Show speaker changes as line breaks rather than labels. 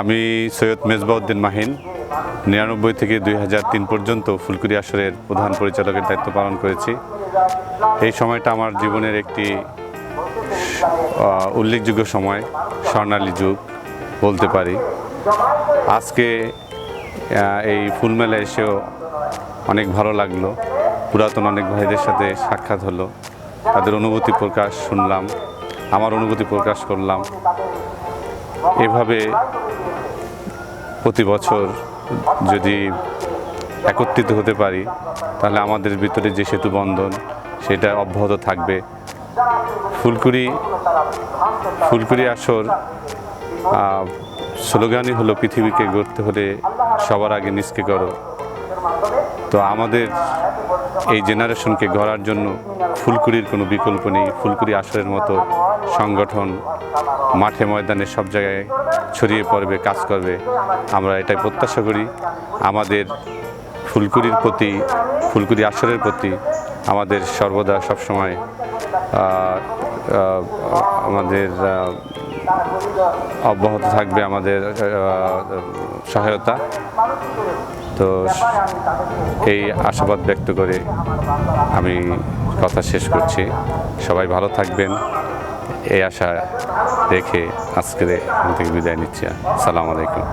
আমি সৈয়দ মেজবাউদ্দিন মাহিন, নিরানব্বই থেকে দুই হাজার তিন পর্যন্ত ফুলকুরি আসরের প্রধান পরিচালকের দায়িত্ব পালন করেছি। এই সময়টা আমার জীবনের একটি উল্লেখযোগ্য সময়, স্বর্ণালী যুগ বলতে পারি। আজকে এই ফুলমেলা এসেও অনেক ভালো লাগল। পুরাতন অনেক ভাইদের সাথে সাক্ষাৎ হলো। তাদের অনুভূতি প্রকাশ শুনলাম, আমার অনুভূতি প্রকাশ করলাম। এভাবে প্রতি বছর যদি একত্রিত হতে পারি, তাহলে আমাদের ভিতরে যে সেতু বন্ধন, সেটা অব্যাহত থাকবে। ফুলকুড়ি ফুলকুড়ি আসর স্লোগানই হলো, পৃথিবীকে গড়তে হলে সবার আগে নিজকে করো তো আমাদের এই জেনারেশনকে গড়ার জন্য ফুলকুড়ির কোনো বিকল্প নেই। ফুলকুড়ি আসরের মতো সংগঠন মাঠে ময়দানে সব জায়গায় ছড়িয়ে পড়বে, কাজ করবে। আমরা এটাই প্রত্যাশা করি। আমাদের ফুলকুড়ির প্রতি, ফুলকুড়ি আসরের প্রতি আমাদের সর্বদা সবসময় আমাদের অব্যাহত থাকবে আমাদের সহায়তা। তো এই আশাবাদ ব্যক্ত করে আমি কথা শেষ করছি। সবাই ভালো থাকবেন। এই আশা রেখে আজকে এখান থেকে বিদায় নিচ্ছি। সালাম আলাইকুম।